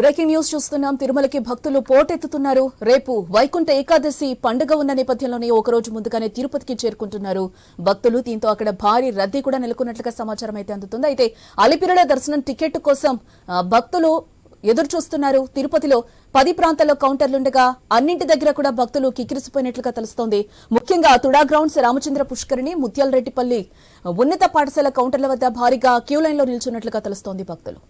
Breaking news చూస్తున్నాం. తిరుమలకి భక్తులు పోటెత్తుతున్నారు. రేపు వైకుంఠ ఏకాదశి పండుగ ఉన్న నేపథ్యంలోనే ఒక రోజు ముందుగానే తిరుపతికి చేరుకుంటున్నారు. భక్తులు దీంతో అక్కడ భారీ రద్దీ కూడా నెలకొన్నట్లుగా సమాచారం అయితే అందుతుంది. అయితే అలిపిరుల దర్శనం టికెట్ కోసం భక్తులు ఎదురు చూస్తున్నారు తిరుపతిలో పది ప్రాంతాల్లో కౌంటర్లుండగా అన్నింటి దగ్గర కూడా భక్తులు కిక్కిరిసిపోయినట్లుగా తెలుస్తోంది. ముఖ్యంగా తుడా గ్రౌండ్స్ రామచంద్ర పుష్కరిణి ముత్యాలరెడ్డిపల్లి ఉన్నత పాఠశాల కౌంటర్ల వద్ద భారీగా క్యూ లైన్లో నిల్చున్నట్లుగా తెలుస్తోంది భక్తులు.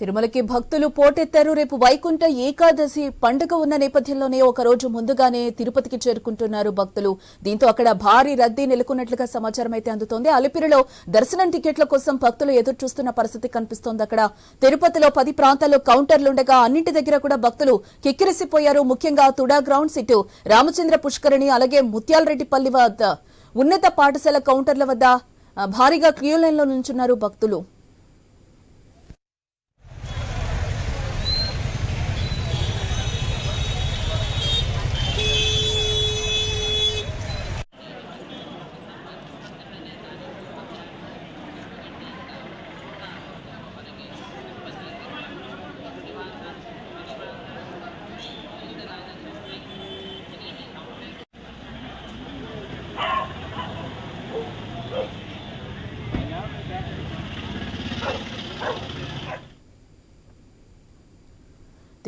తిరుమలకి భక్తులు పోటెత్తారు. రేపు వైకుంఠ ఏకాదశి పండుగ ఉన్న నేపథ్యంలోనే ఒక రోజు ముందుగానే తిరుపతికి చేరుకుంటున్నారు భక్తులు. దీంతో అక్కడ భారీ రద్దీ నెలకొన్నట్లుగా సమాచారం అయితే అందుతోంది. అలిపిరిలో దర్శనం టికెట్ల కోసం భక్తులు ఎదురు చూస్తున్న పరిస్థితి కనిపిస్తోంది అక్కడ. తిరుపతిలో పది ప్రాంతాల్లో కౌంటర్లుండగా అన్నింటి దగ్గర కూడా భక్తులు కిక్కిరిసిపోయారు. ముఖ్యంగా తుడా గ్రౌండ్స్ ఇటు రామచంద్ర పుష్కరిణి అలాగే ముత్యాలరెడ్డిపల్లి వద్ద ఉన్నత పాఠశాల కౌంటర్ల వద్ద భారీగా క్యూ లైన్లో నుంచున్నారు భక్తులు.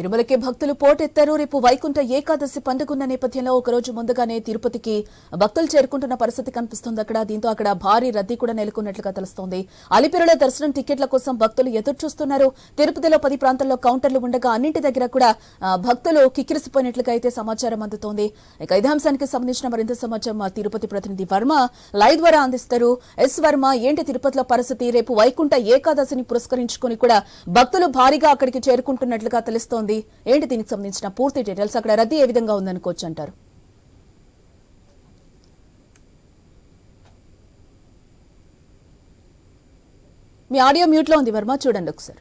తిరుమలకి భక్తులు పోటెత్తారు. రేపు వైకుంఠ ఏకాదశి పండుగన్న నేపథ్యంలో ఒక రోజు ముందుగానే తిరుపతికి భక్తులు చేరుకుంటున్న పరిస్థితి కనిపిస్తోంది అక్కడ. దీంతో అక్కడ భారీ రద్దీ కూడా నెలకొన్నట్లుగా తెలుస్తోంది. అలిపిరిలో దర్శనం టికెట్ల కోసం భక్తులు ఎదురు చూస్తున్నారు తిరుపతిలో పది ప్రాంతాల్లో కౌంటర్లు ఉండగా అన్నింటి దగ్గర కూడా భక్తులు కిక్కిరిసిపోయినట్లుగా అయితే సమాచారం అందుతోంది. ఇక ఇదే అంశానికి సంబంధించిన మరింత సమాచారం మా తిరుపతి ప్రతినిధి వర్మ లైవ్ ద్వారా అందిస్తారు. ఎస్ వర్మ ఏంటి తిరుపతిలో పరిస్థితి? రేపు వైకుంఠ ఏకాదశిని పురస్కరించుకుని కూడా భక్తులు భారీగా అక్కడికి చేరుకుంటున్నట్లుగా తెలుస్తోంది. ఏంటి దీనికి సంబంధించిన పూర్తి డీటెయిల్స్? అక్కడ రద్దీ ఏ విధంగా ఉందనుకోవచ్చు అంటారు. మీ ఆడియో మ్యూట్లో ఉంది వర్మ. చూడండి ఒకసారి.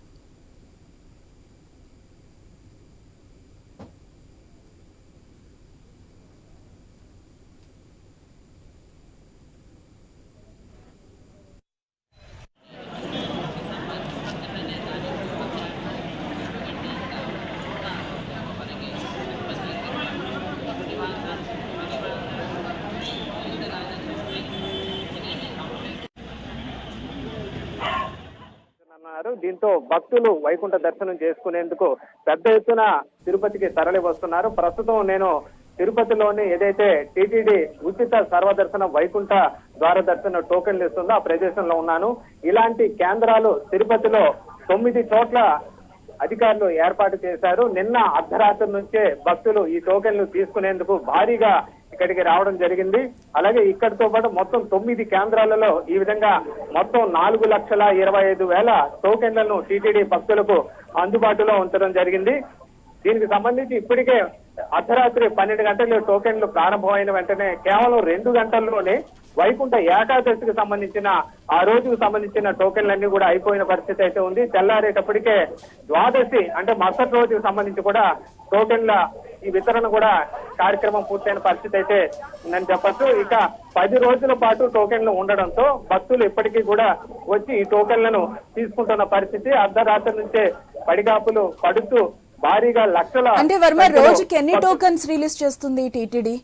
దీంతో భక్తులు వైకుంఠ దర్శనం చేసుకునేందుకు పెద్ద ఎత్తున తిరుపతికి తరలి వస్తున్నారు ప్రస్తుతం నేను తిరుపతిలోని ఏదైతే టిటిడి ఉచిత సర్వదర్శన వైకుంఠ ద్వార దర్శన టోకెన్లు ఇస్తుందో ఆ ప్రదేశంలో ఉన్నాను. ఇలాంటి కేంద్రాలు తిరుపతిలో తొమ్మిది చోట్ల అధికారులు ఏర్పాటు చేశారు. నిన్న అర్ధరాత్రి నుంచే భక్తులు ఈ టోకెన్లు తీసుకునేందుకు భారీగా ఇక్కడికి రావడం జరిగింది. అలాగే ఇక్కడితో పాటు మొత్తం తొమ్మిది కేంద్రాలలో ఈ విధంగా మొత్తం నాలుగు లక్షల ఇరవై ఐదు వేల టోకెన్లను టీటీడీ భక్తులకు అందుబాటులో ఉంచడం జరిగింది. దీనికి సంబంధించి ఇప్పటికే అర్ధరాత్రి పన్నెండు గంటలు టోకెన్లు ప్రారంభమైన వెంటనే కేవలం రెండు గంటల్లోనే వైకుంఠ ఏకాదశికి సంబంధించిన ఆ రోజుకు సంబంధించిన టోకెన్లన్నీ కూడా అయిపోయిన పరిస్థితి అయితే ఉంది. తెల్లారేటప్పటికే ద్వాదశి అంటే మరుసటి రోజుకు సంబంధించి కూడా టోకెన్ల ఈ వితరణ కూడా కార్యక్రమం పూర్తయిన పరిస్థితి అయితే ఉందని చెప్పొచ్చు. ఇక పది రోజుల పాటు టోకెన్లు ఉండడంతో భక్తులు ఇప్పటికీ కూడా వచ్చి ఈ టోకెన్లను తీసుకుంటున్న పరిస్థితి. అర్ధరాత్రి నుంచే పడిగాపులు పడుతూ భారీగా లక్షల అంటే వర్మ రోజుకి ఎన్ని టోకన్స్ రిలీజ్ చేస్తుంది టీటీడీ?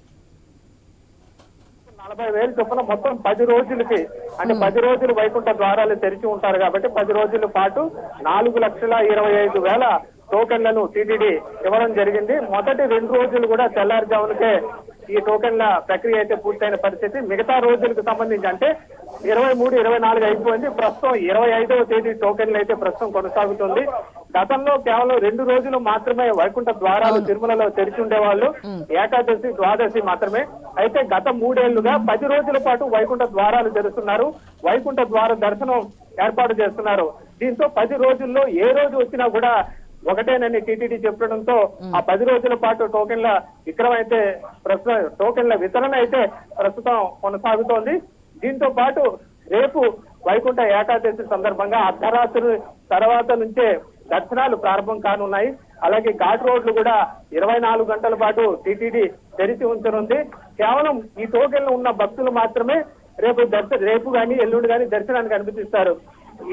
నలభై వేలు చొప్పున మొత్తం పది రోజులకి అంటే పది రోజులు వైకుంఠ ద్వారాలు తెరిచి ఉంటారు కాబట్టి పది రోజుల పాటు నాలుగు లక్షల ఇరవై ఐదు వేల టోకెన్లను టీటీడీ ఇవ్వడం జరిగింది. మొదటి రెండు రోజులు కూడా తెల్లారుజామునకే ఈ టోకెన్ల ప్రక్రియ అయితే పూర్తయిన పరిస్థితి. మిగతా రోజులకు సంబంధించి అంటే ఇరవై మూడు ఇరవై నాలుగు అయిపోయింది. ప్రస్తుతం ఇరవై ఐదవ తేదీ టోకెన్లు అయితే ప్రస్తుతం కొనసాగుతుంది. గతంలో కేవలం రెండు రోజులు మాత్రమే వైకుంఠ ద్వారాలు తిరుమలలో తెరిచి ఉండేవాళ్ళు. ఏకాదశి ద్వాదశి మాత్రమే. అయితే గత మూడేళ్ళుగా పది రోజుల పాటు వైకుంఠ ద్వారాలు తెరుస్తున్నారు. వైకుంఠ ద్వార దర్శనం ఏర్పాటు చేస్తున్నారు. దీంతో పది రోజుల్లో ఏ రోజు వచ్చినా కూడా ఒకటేనని టీటీడీ చెప్పడంతో ఆ పది రోజుల పాటు టోకెన్ల విక్రయం అయితే ప్రస్తుతం టోకెన్ల వితరణ అయితే ప్రస్తుతం కొనసాగుతోంది. దీంతో పాటు రేపు వైకుంఠ ఏకాదశి సందర్భంగా అర్ధరాత్రి తర్వాత నుంచే దర్శనాలు ప్రారంభం కానున్నాయి. అలాగే ఘాట్ రోడ్లు కూడా ఇరవై నాలుగు గంటల పాటు టీటీడీ తెరిచి ఉంచనుంది. కేవలం ఈ టోకెన్లు ఉన్న భక్తులు మాత్రమే రేపు దర్శ రేపు గాని ఎల్లుండి గాని దర్శనానికి అనుమతిస్తారు.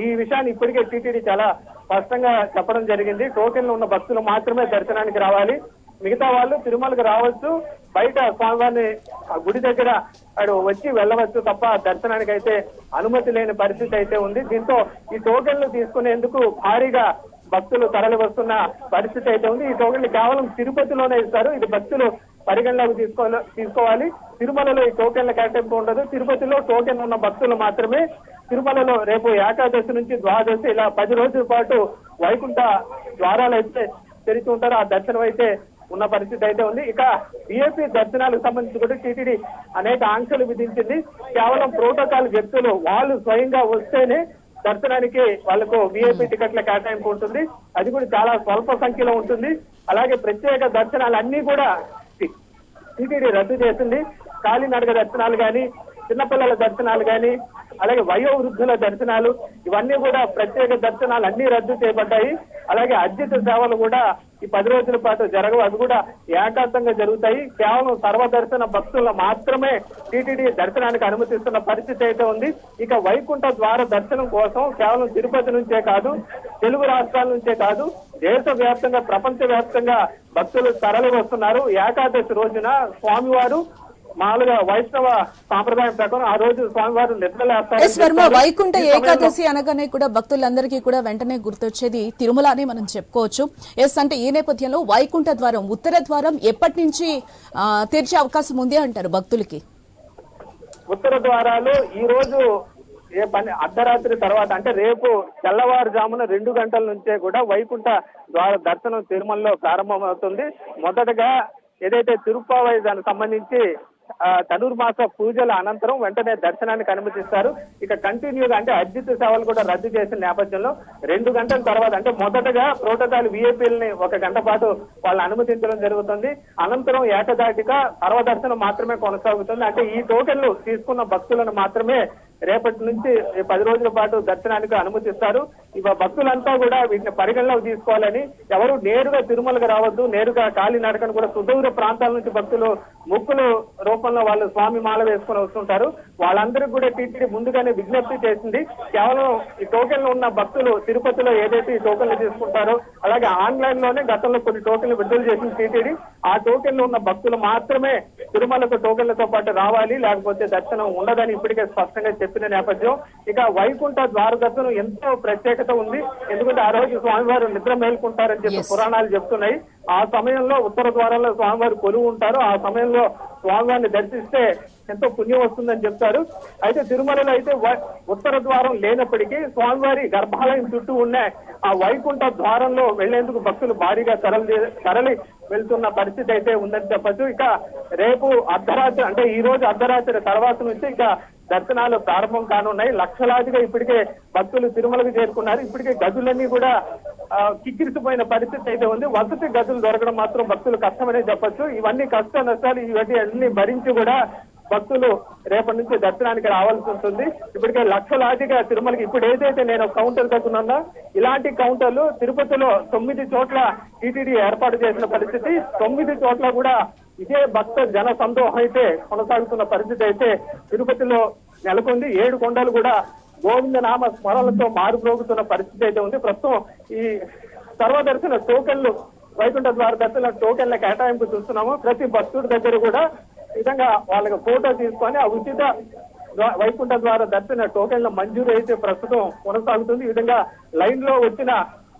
ఈ విషయాన్ని ఇప్పటికే టీటీడీ చాలా స్పష్టంగా చెప్పడం జరిగింది. టోకెన్లు ఉన్న భక్తులు మాత్రమే దర్శనానికి రావాలి. మిగతా వాళ్ళు తిరుమలకు రావచ్చు. బయట స్వామివారిని గుడి దగ్గర అక్కడ వచ్చి వెళ్ళవచ్చు తప్ప దర్శనానికి అయితే అనుమతి లేని పరిస్థితి అయితే ఉంది. దీంతో ఈ టోకెన్లు తీసుకునేందుకు భారీగా భక్తులు తరలి వస్తున్న పరిస్థితి అయితే ఉంది. ఈ టోకెన్లు కేవలం తిరుపతిలోనే ఇస్తారు. ఇది భక్తులు పరిగణలోకి తీసుకోవాలి. తీసుకోవాలి. తిరుమలలో ఈ టోకెన్ల కేటాయింపు ఉండదు. తిరుపతిలో టోకెన్ ఉన్న భక్తులు మాత్రమే తిరుమలలో రేపు ఏకాదశి నుంచి ద్వాదశి ఇలా పది రోజుల పాటు వైకుంఠ ద్వారాలు అయితే తెరిచి ఉంటారు. ఆ దర్శనం అయితే ఉన్న పరిస్థితి అయితే ఉంది. ఇక బిఎస్పీ దర్శనాలకు సంబంధించి కూడా టీటీడీ అనేక ఆంక్షలు విధించింది. కేవలం ప్రోటోకాల్ వ్యక్తులు వాళ్ళు స్వయంగా వస్తేనే దర్శనానికి వాళ్ళకు విఐపి టికెట్ల కేటాయింపు ఉంటుంది. అది కూడా చాలా స్వల్ప సంఖ్యలో ఉంటుంది. అలాగే ప్రత్యేక దర్శనాలు అన్ని కూడా టీటీడీ రద్దు చేసింది. కాలినడక దర్శనాలు కానీ చిన్నపిల్లల దర్శనాలు కానీ అలాగే వయోవృద్ధుల దర్శనాలు ఇవన్నీ కూడా ప్రత్యేక దర్శనాలు అన్ని రద్దు చేయబడ్డాయి. అలాగే అర్జిత సేవలు కూడా ఈ పది రోజుల పాటు జరగవు. అవి కూడా ఏకాంతంగా జరుగుతాయి. కేవలం సర్వదర్శన భక్తులను మాత్రమే టీటీడీ దర్శనానికి అనుమతిస్తున్న పరిస్థితి అయితే ఉంది. ఇక వైకుంఠ ద్వార దర్శనం కోసం కేవలం తిరుపతి నుంచే కాదు తెలుగు రాష్ట్రాల నుంచే కాదు దేశ వ్యాప్తంగా ప్రపంచ వ్యాప్తంగా భక్తులు తరలి వస్తున్నారు ఏకాదశి రోజున స్వామివారు మామూలుగా వైష్ణవ సాంప్రదాయం ప్రకారం ఆ రోజు స్వామివారు నిద్రలేస్తారు వైకుంఠ ఏకాదశి అనగానే కూడా భక్తులందరికీ కూడా వెంటనే గుర్తొచ్చేది తిరుమల అని మనం చెప్పుకోవచ్చు. ఎస్ అంటే ఈ నేపథ్యంలో వైకుంఠ ద్వారం ఉత్తర ద్వారం ఎప్పటి నుంచి తెరిచే అవకాశం ఉంది అంటారు భక్తులకి? ఉత్తర ద్వారాలు ఈ రోజు ఏ పని అర్ధరాత్రి తర్వాత అంటే రేపు తెల్లవారుజామున రెండు గంటల నుంచే కూడా వైకుంఠ ద్వార దర్శనం తిరుమలలో ప్రారంభమవుతుంది. మొదటగా ఏదైతే తిరుప్పావై దానికి సంబంధించి ధనుర్మాస పూజల అనంతరం వెంటనే దర్శనానికి అనుమతిస్తారు. ఇక కంటిన్యూగా అంటే అర్జిత సేవలు కూడా రద్దు చేసిన నేపథ్యంలో రెండు గంటల తర్వాత అంటే మొదటగా ప్రోటోకాల్ విఐపీలని ఒక గంట పాటు వాళ్ళని అనుమతించడం జరుగుతుంది. అనంతరం ఏకదాటిగా సర్వదర్శనం మాత్రమే కొనసాగుతుంది. అంటే ఈ టోకెన్లు తీసుకున్న భక్తులను మాత్రమే రేపటి నుంచి పది రోజుల పాటు దర్శనానికి అనుమతిస్తారు. ఇక భక్తులంతా కూడా వీటిని పరిగణలోకి తీసుకోవాలని ఎవరు నేరుగా తిరుమలకు రావద్దు నేరుగా కాలినడకను కూడా సుదూర ప్రాంతాల నుంచి భక్తులు ముక్కులు రూపంలో వాళ్ళు స్వామి మాల వేసుకొని వస్తుంటారు. వాళ్ళందరికీ కూడా టీటీడీ ముందుగానే విజ్ఞప్తి చేసింది. కేవలం ఈ టోకెన్లు ఉన్న భక్తులు తిరుపతిలో ఏదైతే ఈ టోకెన్లు తీసుకుంటారో అలాగే ఆన్లైన్లోనే గతంలో కొన్ని టోకెన్లు విడుదల చేసింది టీటీడీ. ఆ టోకెన్లు ఉన్న భక్తులు మాత్రమే తిరుమలకు టోకెన్లతో పాటు రావాలి లేకపోతే దర్శనం ఉండదని ఇప్పటికే స్పష్టంగా చెప్పిన నేపథ్యం. ఇక వైకుంఠ ద్వార దర్శనం ఎంతో ప్రత్యేకత ఉంది. ఎందుకంటే ఆ రోజు స్వామివారు నిద్ర మేల్కుంటారని చెప్పి. పురాణాలు చెప్తున్నాయి. ఆ సమయంలో ఉత్తర ద్వారంలో స్వామివారు కొలువు ఉంటారు ఆ సమయంలో స్వామివారిని దర్శిస్తే ఎంతో పుణ్యం వస్తుందని చెప్తారు. అయితే తిరుమలలో అయితే ఉత్తర ద్వారం లేనప్పటికీ స్వామివారి గర్భాలయం చుట్టూ ఉన్న ఆ వైకుంఠ ద్వారంలో వెళ్ళేందుకు భక్తులు భారీగా తరలి తరలి వెళ్తున్న పరిస్థితి అయితే ఉందని చెప్పొచ్చు. ఇక రేపు అర్ధరాత్రి అంటే ఈ రోజు అర్ధరాత్రి తర్వాత నుంచి ఇక దర్శనాలు ప్రారంభం కానున్నాయి. లక్షలాదిగా ఇప్పటికే భక్తులు తిరుమలకు చేరుకున్నారు. ఇప్పటికే గదులన్నీ కూడా ఆ, కిక్కిరిసిపోయిన పరిస్థితి అయితే ఉంది. వసతి గదులు దొరకడం మాత్రం భక్తులు కష్టమనే చెప్పొచ్చు. ఇవన్నీ కష్ట నష్టాలు ఇవన్నీ అన్ని భరించి కూడా భక్తులు రేపటి నుంచి దర్శనానికి రావాల్సి ఉంటుంది. ఇప్పటికే లక్షలాదిగా తిరుమలకి ఇప్పుడు ఏదైతే నేను కౌంటర్ దగ్గరున్నా ఇలాంటి కౌంటర్లు తిరుపతిలో తొమ్మిది చోట్ల టీటీడీ ఏర్పాటు చేసిన పరిస్థితి. తొమ్మిది చోట్ల కూడా ఇదే భక్త జన సందోహం అయితే కొనసాగుతున్న పరిస్థితి అయితే తిరుపతిలో నెలకొంది. ఏడు కొండలు కూడా గోవింద నామ స్మరణలతో మారుప్రోగుతున్న పరిస్థితి అయితే ఉంది. ప్రస్తుతం ఈ సర్వదర్శన టోకెన్లు వైకుంఠ ద్వార దర్శన టోకెన్ల కేటాయింపు చూస్తున్నాము. ప్రతి భక్తుడి దగ్గర కూడా విధంగా వాళ్ళకి ఫోటో తీసుకొని ఆ ఉచిత వైకుంఠ ద్వారా దర్శన టోకెన్ల మంజూరు అయితే ప్రస్తుతం కొనసాగుతుంది. ఈ విధంగా లైన్లో వచ్చిన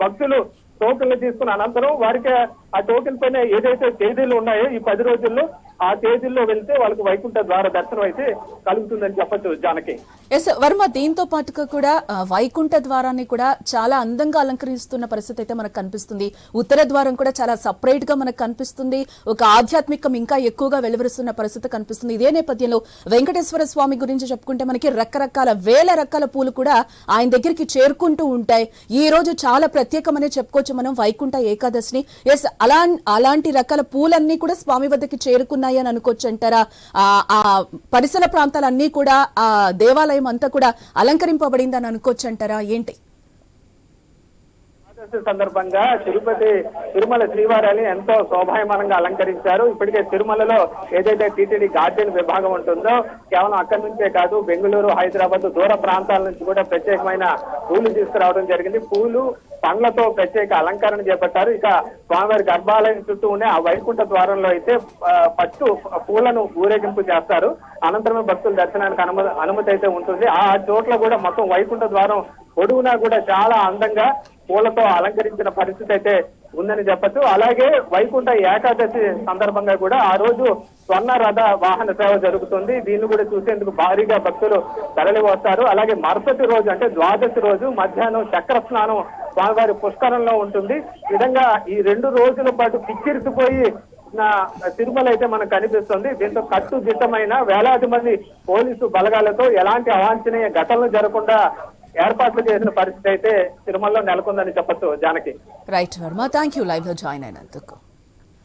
భక్తులు టోకెన్లు తీసుకున్న అనంతరం వారికి ఆ టోకెన్ పైన ఏదైతే తేదీలు ఉన్నాయో ఈ పది రోజుల్లో ఆ తేదీల్లో వెళ్తే వాళ్ళకి వైకుంఠ ద్వార దర్శనం అయితే కలుగుతుందని చెప్పచ్చు జానకి. ఎస్ వర్మ దీంతో పాటుగా కూడా వైకుంఠ ద్వారాన్ని కూడా చాలా అందంగా అలంకరిస్తున్న పరిస్థితి అయితే మనకు కనిపిస్తుంది. ఉత్తర ద్వారం కూడా చాలా సపరేట్గా మనకు కనిపిస్తుంది. ఒక ఆధ్యాత్మికం ఇంకా ఎక్కువగా వెలువరుస్తున్న పరిస్థితి కనిపిస్తుంది. ఇదే నేపథ్యంలో వెంకటేశ్వర స్వామి గురించి చెప్పుకుంటే మనకి రకరకాల వేల రకాల పూలు కూడా ఆయన దగ్గరికి చేరుకుంటూ ఉంటాయి. ఈ రోజు చాలా ప్రత్యేకమనే చెప్పుకోవచ్చు మనం వైకుంఠ ఏకాదశిని. ఎస్ అలా అలాంటి రకాల పూలన్నీ కూడా స్వామి వద్దకి చేరుకున్న చేరుకున్నాయి అని అనుకోవచ్చు అంటారా? ఆ ఆ పరిసర ప్రాంతాలన్నీ కూడా ఆ దేవాలయం అంతా కూడా అలంకరింపబడింది అని అనుకోవచ్చు అంటారా? ఏంటి? సందర్భంగా తిరుపతి తిరుమల శ్రీవారిని ఎంతో శోభాయమానంగా అలంకరించారు. ఇప్పటికే తిరుమలలో ఏదైతే టీటీడీ గార్డెన్ విభాగం ఉంటుందో కేవలం అక్కడి నుంచే కాదు బెంగళూరు హైదరాబాద్ దూర ప్రాంతాల నుంచి కూడా ప్రత్యేకమైన పూలు తీసుకురావడం జరిగింది. పూలు పండ్లతో ప్రత్యేక అలంకరణ చేపట్టారు. ఇక స్వామివారి గర్భాలయం చుట్టూ ఉండే ఆ వైకుంఠ ద్వారంలో అయితే పట్టు పూలను ఊరేగింపు చేస్తారు. అనంతరమే భక్తుల దర్శనానికి అనుమతి అనుమతి అయితే ఉంటుంది. ఆ చోట్ల కూడా మొత్తం వైకుంఠ ద్వారం పొడవునా కూడా చాలా అందంగా పూలతో అలంకరించిన పరిస్థితి అయితే ఉందని చెప్పచ్చు. అలాగే వైకుంఠ ఏకాదశి సందర్భంగా కూడా ఆ రోజు స్వర్ణ రథ వాహన సేవ జరుగుతుంది. దీన్ని కూడా చూసేందుకు భారీగా భక్తులు తరలి వస్తారు. అలాగే మరుసటి రోజు అంటే ద్వాదశి రోజు మధ్యాహ్నం చక్ర స్నానం స్వామివారి పుష్కరంలో ఉంటుంది. విధంగా ఈ రెండు రోజుల పాటు పిచ్చిరిసిపోయి నా తిరుమల అయితే మనకు కనిపిస్తుంది. దీంతో కట్టుదిట్టమైన వేలాది మంది పోలీసు బలగాలతో ఎలాంటి అవాంఛనీయ ఘటనలు జరగకుండా ఏర్పాట్లు చేసిన పరిస్థితి అయితే తిరుమలలో నెలకొందని చెప్పచ్చు Janaki. Right Varma thank you లైవ్లో జాయిన్ అయినందుకు.